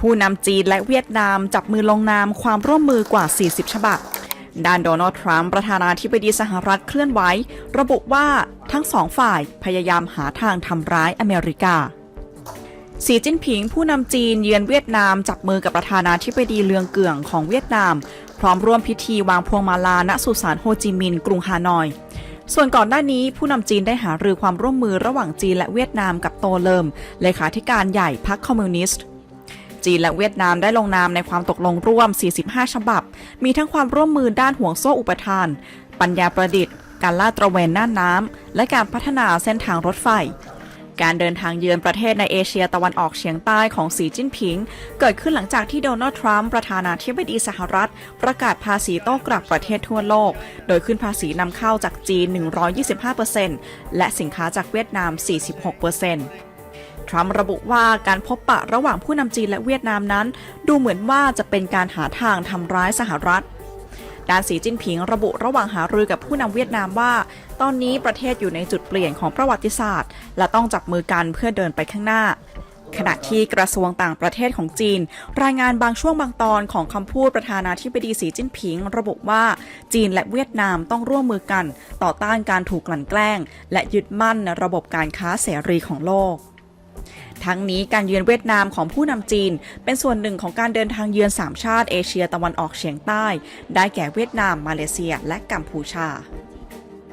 ผู้นำจีนและเวียดนามจับมือลงนามความร่วมมือกว่า 40 ฉบับ ด้านโดนัลด์ทรัมป์ประธานาธิบดีสหรัฐเคลื่อนไหวระบุว่าทั้งสองฝ่ายพยายามหาทางทำร้ายอเมริกา สีจิ้นผิงผู้นำจีนเยือนเวียดนามจับมือกับประธานาธิบดีเลืองเกื่องของเวียดนาม พร้อมร่วมพิธีวางพวงมาลาณสุสานโฮจิมินห์กรุงฮานอยส่วนก่อนหน้านี้ผู้นำจีนได้หารือความร่วมมือระหว่างจีนและเวียดนามกับโตเลิมเลขาธิการใหญ่พรรคคอมมิวนิสต์ จีนและเวียดนามได้ลงนามในความตกลงร่วม 45 ฉบับ มีทั้งความร่วมมือด้านห่วงโซ่อุปทาน ปัญญาประดิษฐ์ การลาดตระเวนน่านน้ำ และการพัฒนาเส้นทางรถไฟ การเดินทางเยือนประเทศในเอเชียตะวันออกเฉียงใต้ของสีจิ้นผิง เกิดขึ้นหลังจากที่โดนัลด์ทรัมป์ประธานาธิบดีสหรัฐ ประกาศภาษีโต้กลับประเทศทั่วโลก โดยขึ้นภาษีนำเข้าจากจีน 125%และสินค้าจากเวียดนาม 46% ทรัมป์ระบุว่าการพบปะระหว่างผู้นำจีนและเวียดนามนั้น ดูเหมือนว่าจะเป็นการหาทางทำร้ายสหรัฐด้านสีจิ้นผิงระบุระหว่างหารือกับผู้นำเวียดนามว่า ตอนนี้ประเทศอยู่ในจุดเปลี่ยนของประวัติศาสตร์ และต้องจับมือกันเพื่อเดินไปข้างหน้า ขณะที่กระทรวงต่างประเทศของจีน รายงานบางช่วงบางตอนของคำพูดประธานาธิบดีสีจิ้นผิง ระบุว่าจีนและเวียดนามต้องร่วมมือกัน ต่อต้านการถูกกลั่นแกล้ง และยึดมั่นในระบบการค้าเสรีของโลก ทั้งนี้การเยือนเวียดนามของผู้นำจีน เป็นส่วนหนึ่งของการเดินทางเยือน3ชาติเอเชียตะวันออกเฉียงใต้ ได้แก่เวียดนาม มาเลเซีย และกัมพูชา